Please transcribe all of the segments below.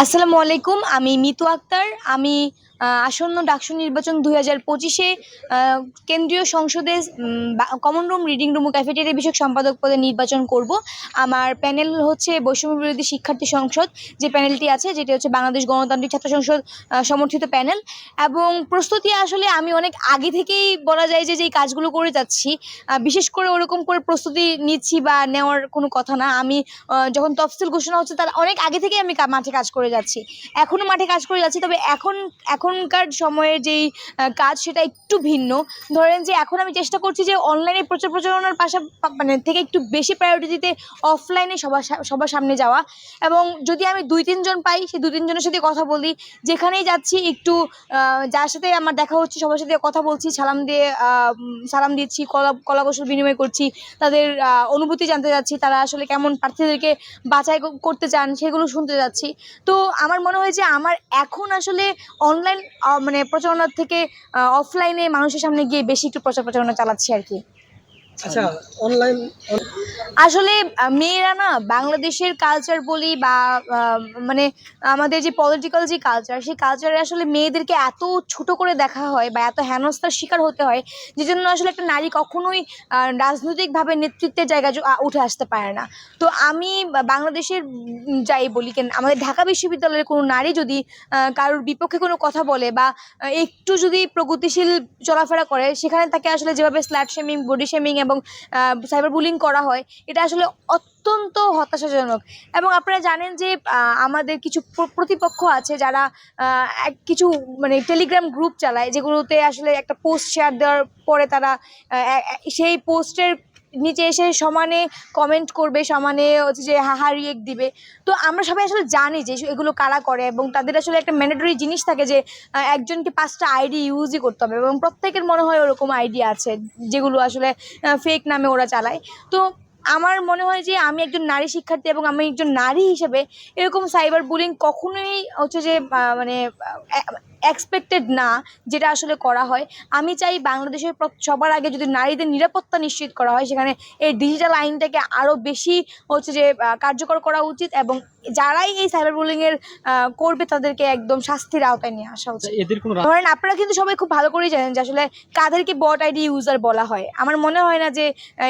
আসসালামু আলাইকুম আমি মিতু আক্তার। আমি আসন্ন ডাকসু নির্বাচন দুই হাজার পঁচিশে কেন্দ্রীয় সংসদে কমন রুম রিডিং রুম ও ক্যাফেটেরিয়া বিষয়ক সম্পাদক পদে নির্বাচন করব। আমার প্যানেল হচ্ছে বৈষম্য বিরোধী শিক্ষার্থী সংসদ, যে প্যানেলটি আছে, যেটি হচ্ছে বাংলাদেশ গণতান্ত্রিক ছাত্র সংসদ সমর্থিত প্যানেল এবং প্রস্তুতি আসলে আমি অনেক আগে থেকেই বলা যায় যে যেই কাজগুলো করে যাচ্ছি। বিশেষ করে ওরকম করে প্রস্তুতি নিচ্ছি বা নেওয়ার কোনো কথা না। আমি যখন তফসিল ঘোষণা হচ্ছে, তার অনেক আগে থেকেই আমি মাঠে কাজ করে যাচ্ছি। এখনও মাঠে কাজ করে যাচ্ছি, তবে এখন এখন এখনকার সময়ের যেই কাজ সেটা একটু ভিন্ন। ধরেন যে এখন আমি চেষ্টা করছি যে অনলাইনে প্রচার প্রচারণার পাশা মানে থেকে একটু বেশি প্রায়োরিটি দিতে অফলাইনে সবার সবার সামনে যাওয়া। এবং যদি আমি দুই তিনজন পাই, সেই দুই তিনজনের সাথে কথা বলি, যেখানেই যাচ্ছি একটু যার সাথে আমার দেখা হচ্ছে, সবার সাথে কথা বলছি, সালাম দিয়ে সালাম দিচ্ছি, কলা কলা কৌশল বিনিময় করছি, তাদের অনুভূতি জানতে যাচ্ছি, তারা আসলে কেমন প্রার্থীদেরকে বাছাই করতে চান, সেগুলো শুনতে যাচ্ছি। তো আমার মনে হয় যে আমার এখন আসলে অনলাইন মানে প্রচারণার থেকে অফলাইনে মানুষের সামনে গিয়ে বেশি একটু প্রচার প্রচারণা চালাচ্ছি আর কি। আচ্ছা অনলাইন আসলে মেয়েরা না বাংলাদেশের কালচার বলি বা মানে আমাদের যে পলিটিক্যাল যে কালচার সেই কালচারে আসলে মেয়েদেরকে এত ছোট করে দেখা হয় বা এত হেনস্থার শিকার হতে হয় যে জন্য আসলে একটা নারী কখনোই রাজনৈতিকভাবে নেতৃত্বের জায়গায় উঠে আসতে পারে না। তো আমি বাংলাদেশের যাই বলি কেন, আমাদের ঢাকা বিশ্ববিদ্যালয়ের কোনো নারী যদি কারোর বিপক্ষে কোনো কথা বলে বা একটু যদি প্রগতিশীল চলাফেরা করে, সেখানে তাকে আসলে যেভাবে স্ল্যাট শেমিং বডি শেমিং এবং সাইবার বুলিং করা হয়, এটা আসলে অত্যন্ত হতাশাজনক। এবং আপনারা জানেন যে আমাদের কিছু প্রতিপক্ষ আছে যারা কিছু মানে টেলিগ্রাম গ্রুপ চালায়, যেগুলোতে আসলে একটা পোস্ট শেয়ার দেওয়ার পরে তারা সেই পোস্টের নিচে এসে সমানে কমেন্ট করবে, সমানে হচ্ছে যে হাহা রিয়েক্ট দিবে। তো আমরা সবাই আসলে জানি যে এগুলো কারা করে এবং তাদের আসলে একটা ম্যান্ডেটরি জিনিস থাকে যে একজনকে পাঁচটা আইডি ইউজই করতে হবে এবং প্রত্যেকের মনে হয় ওরকম আইডি আছে যেগুলো আসলে ফেক নামে ওরা চালায়। তো আমার মনে হয় যে আমি একজন নারী শিক্ষার্থী এবং আমি একজন নারী হিসেবে এরকম সাইবার বুলিং কখনোই হচ্ছে যে মানে এক্সপেক্টেড না যেটা আসলে করা হয়। আমি চাই বাংলাদেশের সবার আগে যদি নারীদের নিরাপত্তা নিশ্চিত করা হয়, সেখানে এই ডিজিটাল আইনটাকে আরও বেশি হচ্ছে যে কার্যকর করা উচিত এবং যারাই এই সাইবার বুলিংয়ের এর করবে তাদেরকে একদম শাস্তির আওতায় নিয়ে আসা উচিত। এদের কোনো ধরেন আপনারা কিন্তু সবাই খুব ভালো করেই জানেন যে আসলে কাদেরকে বট আইডি ইউজার বলা হয়। আমার মনে হয় না যে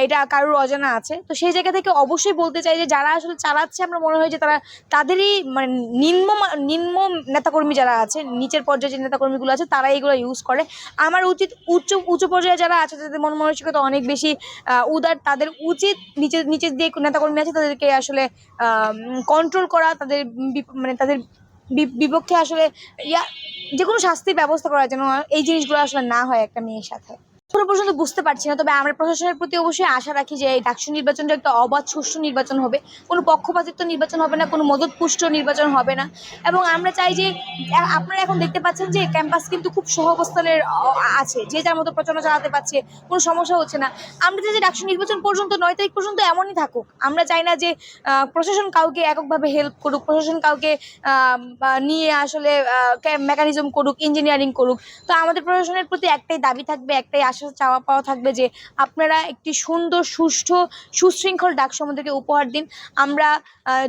এটা কারোর অজানা আছে। তো সেই জায়গা থেকে অবশ্যই বলতে চাই যে যারা আসলে চালাচ্ছে আমার মনে হয় যে তারা তাদেরই মানে নিম্ন নিম্ন নেতাকর্মী যারা আছে নিচের পর্যায়ে যে নেতাকর্মীগুলো আছে তারা এগুলো ইউজ করে। আমার উচিত উচ্চ উচ্চ পর্যায়ে যারা আছে তাদের মন মানসিকতা অনেক বেশি উদার তাদের উচিত নিচের নিচের যে নেতাকর্মী আছে তাদেরকে আসলে কন্ট্রোল করা, তাদের মানে তাদের বিপক্ষে আসলে ইয়া যে কোনো শাস্তির ব্যবস্থা করা যেন এই জিনিসগুলো আসলে না হয় একটা মেয়ের সাথে। এখনও পর্যন্ত বুঝতে পারছি না, তবে আমরা প্রশাসনের প্রতি অবশ্যই আশা রাখি যে এই ডাকসু নির্বাচনটা একটা অবাধ, সুষ্ঠু নির্বাচন হবে। কোনো পক্ষপাতিত্ব নির্বাচন হবে না, কোনো মদতপুষ্ট নির্বাচন হবে না। এবং আমরা চাই যে, আপনারা এখন দেখতে পাচ্ছেন যে ক্যাম্পাস কিন্তু খুব সহাবস্থানের আছে। যে যার মতো প্রচারণা চালাতে পারছে, কোনো সমস্যা হচ্ছে না। আমরা চাই যে ডাকসু নির্বাচন পর্যন্ত, নয় তারিখ পর্যন্ত এমনই থাকুক। আমরা চাই না যে প্রশাসন কাউকে এককভাবে হেল্প করুক, প্রশাসন কাউকে নিয়ে আসলে মেকানিজম করুক ইঞ্জিনিয়ারিং করুক। তো আমাদের প্রশাসনের প্রতি একটাই দাবি থাকবে, একটাই আশা চাওয়া পাওয়া থাকবে যে আপনারা একটি সুন্দর সুষ্ঠু সুশৃঙ্খল ডাকসু আমাদেরকে উপহার দিন। আমরা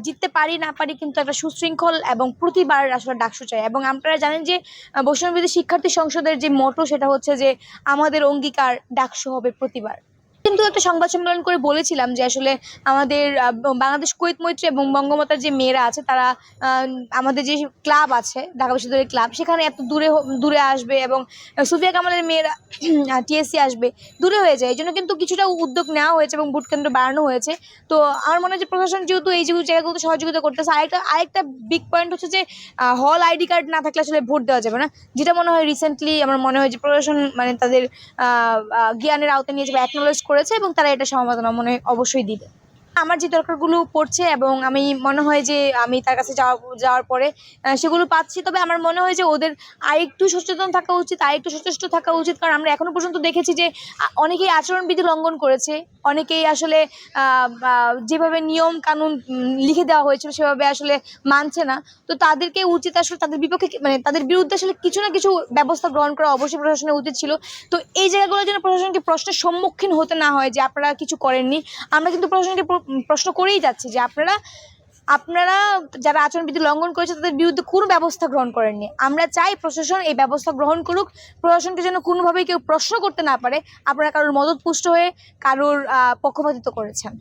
জিততে পারি না পারি কিন্তু একটা সুশৃঙ্খল এবং প্রতিবার আসলে ডাকসু চাই এবং আপনারা জানেন যে আহ, শিক্ষার্থী সংসদের যে মোটো সেটা হচ্ছে যে আমাদের অঙ্গীকার ডাকসু হবে প্রতিবার। কিন্তু একটা সংবাদ সম্মেলন করে বলেছিলাম যে আসলে আমাদের বাংলাদেশ কুয়েত মৈত্রী এবং বঙ্গমাতার যে মেয়েরা আছে, তারা আমাদের যে ক্লাব আছে, ঢাকা বিশ্ববিদ্যালয়ের ক্লাব, সেখানে এত দূরে দূরে আসবে এবং সুফিয়া কামালের মেয়েরা টিএসসি আসবে, দূরে হয়ে যায়। এই জন্য কিন্তু কিছুটা উদ্যোগ নেওয়া হয়েছে এবং ভোট কেন্দ্র বাড়ানো হয়েছে। তো আমার মনে হয় যে প্রশাসন যেহেতু এই যেগুলো জায়গাগুলোতে সহযোগিতা করতেছে, আরেকটা আরেকটা বিগ পয়েন্ট হচ্ছে যে হল আইডি কার্ড না থাকলে আসলে ভোট দেওয়া যাবে না। যেটা মনে হয় রিসেন্টলি আমার মনে হয় যে প্রশাসন মানে তাদের জ্ঞানের আওতায় নিয়ে যাবে অ্যাকনোলেজ করেছে এবং তারা এটা সমাধান মনে অবশ্যই দিবে। আমার যে দরকারগুলো পড়ছে এবং আমি মনে হয় যে আমি তার কাছে যাওয়া যাওয়ার পরে সেগুলো পাচ্ছি। তবে আমার মনে হয় যে ওদের আরেকটু সচেতন থাকা উচিত, আরেকটু সচেষ্ট থাকা উচিত। কারণ আমরা এখনও পর্যন্ত দেখেছি যে অনেকেই আচরণবিধি লঙ্ঘন করেছে। অনেকেই আসলে যেভাবে নিয়ম কানুন লিখে দেওয়া হয়েছিল সেভাবে আসলে মানছে না। তো তাদেরকে উচিত আসলে তাদের বিপক্ষে মানে তাদের বিরুদ্ধে আসলে কিছু না কিছু ব্যবস্থা গ্রহণ করা অবশ্যই প্রশাসনের উচিত ছিল। তো এই জায়গাগুলোর জন্য প্রশাসনকে প্রশ্নের সম্মুখীন হতে না হয় যে, আপনারা কিছু করেননি। আমরা কিন্তু প্রশাসনকে প্র- প্রশ্ন করেই যাচ্ছি যে আপনারা আপনারা যারা আচরণবিধি লঙ্ঘন করেছে তাদের বিরুদ্ধে কোনো ব্যবস্থা গ্রহণ করেননি। আমরা চাই প্রশাসন এই ব্যবস্থা গ্রহণ করুক। প্রশাসনকে যেন কোনোভাবেই কেউ প্রশ্ন করতে না পারে। আপনারা কারোর মদত পুষ্ট হয়ে কারোর পক্ষপাতিত্ব করেছেন।